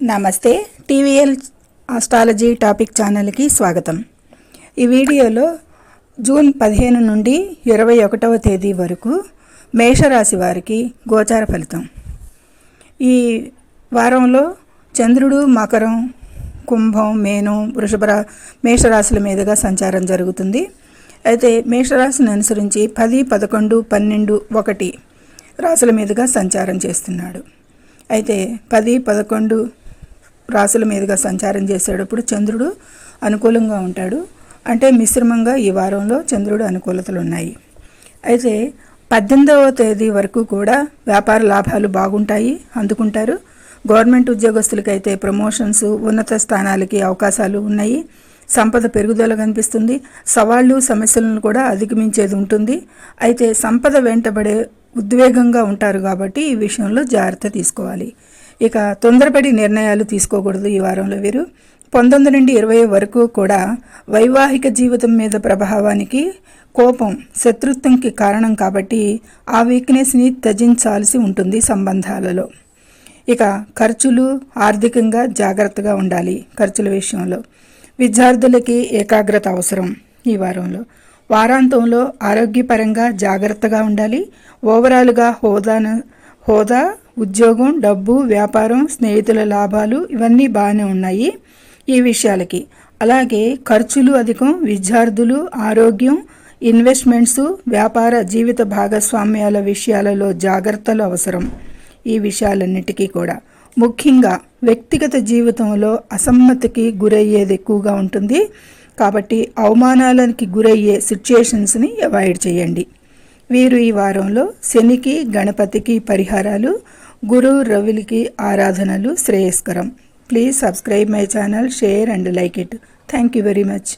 నమస్తే. TVL astrology topic ఛానల్కి స్వాగతం. ఈ వీడియోలో జూన్ పదిహేను నుండి ఇరవై ఒకటవ తేదీ వరకు మేషరాశి వారికి గోచార ఫలితం. ఈ వారంలో చంద్రుడు మకరం కుంభం మేనం వృషభ మేషరాశుల మీదుగా సంచారం జరుగుతుంది. అయితే మేషరాశిని అనుసరించి పది పదకొండు పన్నెండు ఒకటి రాశుల మీదుగా సంచారం చేస్తున్నాడు. అయితే పది పదకొండు రాసుల మీదుగా సంచారం చేసేటప్పుడు చంద్రుడు అనుకూలంగా ఉంటాడు. అంటే మిశ్రమంగా ఈ వారంలో చంద్రుడు అనుకూలతలు ఉన్నాయి. అయితే పద్దెనిమిదవ తేదీ వరకు కూడా వ్యాపార లాభాలు బాగుంటాయి అందుకుంటారు. గవర్నమెంట్ ఉద్యోగస్తులకైతే ప్రమోషన్స్ ఉన్నత స్థానాలకి అవకాశాలు ఉన్నాయి. సంపద పెరుగుదల కనిపిస్తుంది. సవాళ్ళు సమస్యలను కూడా అధిగమించేది ఉంటుంది. అయితే సంపద వెంటబడే ఉద్వేగంగా ఉంటారు కాబట్టి ఈ విషయంలో జాగ్రత్త తీసుకోవాలి. ఇక తొందరపడి నిర్ణయాలు తీసుకోకూడదు ఈ వారంలో వీరు. పంతొమ్మిది నుండి ఇరవై వరకు కూడా వైవాహిక జీవితం మీద ప్రభావానికి కోపం శత్రుత్వంకి కారణం కాబట్టి ఆ వీక్నెస్ని త్యజించాల్సి ఉంటుంది సంబంధాలలో. ఇక ఖర్చులు ఆర్థికంగా జాగ్రత్తగా ఉండాలి ఖర్చుల విషయంలో. విద్యార్థులకి ఏకాగ్రత అవసరం ఈ వారంలో. వారాంతంలో ఆరోగ్యపరంగా జాగ్రత్తగా ఉండాలి. ఓవరాల్గా హోదాను హోదా ఉద్యోగం డబ్బు వ్యాపారం స్నేహితుల లాభాలు ఇవన్నీ బాగానే ఉన్నాయి ఈ విషయాలకి. అలాగే ఖర్చులు అధికం విద్యార్థులు ఆరోగ్యం ఇన్వెస్ట్మెంట్స్ వ్యాపార జీవిత భాగస్వామ్యాల విషయాలలో జాగ్రత్తలు అవసరం ఈ విషయాలన్నిటికీ కూడా. ముఖ్యంగా వ్యక్తిగత జీవితంలో అసమ్మతికి గురయ్యేది ఎక్కువగా ఉంటుంది కాబట్టి అవమానాలకి గురయ్యే సిచ్యుయేషన్స్ని అవాయిడ్ చేయండి. వీరు ఈ వారంలో శనికి గణపతికి పరిహారాలు గురు రవిలికి ఆరాధనలు శ్రేయస్కరం. Please subscribe my channel share and like it. Thank you very much.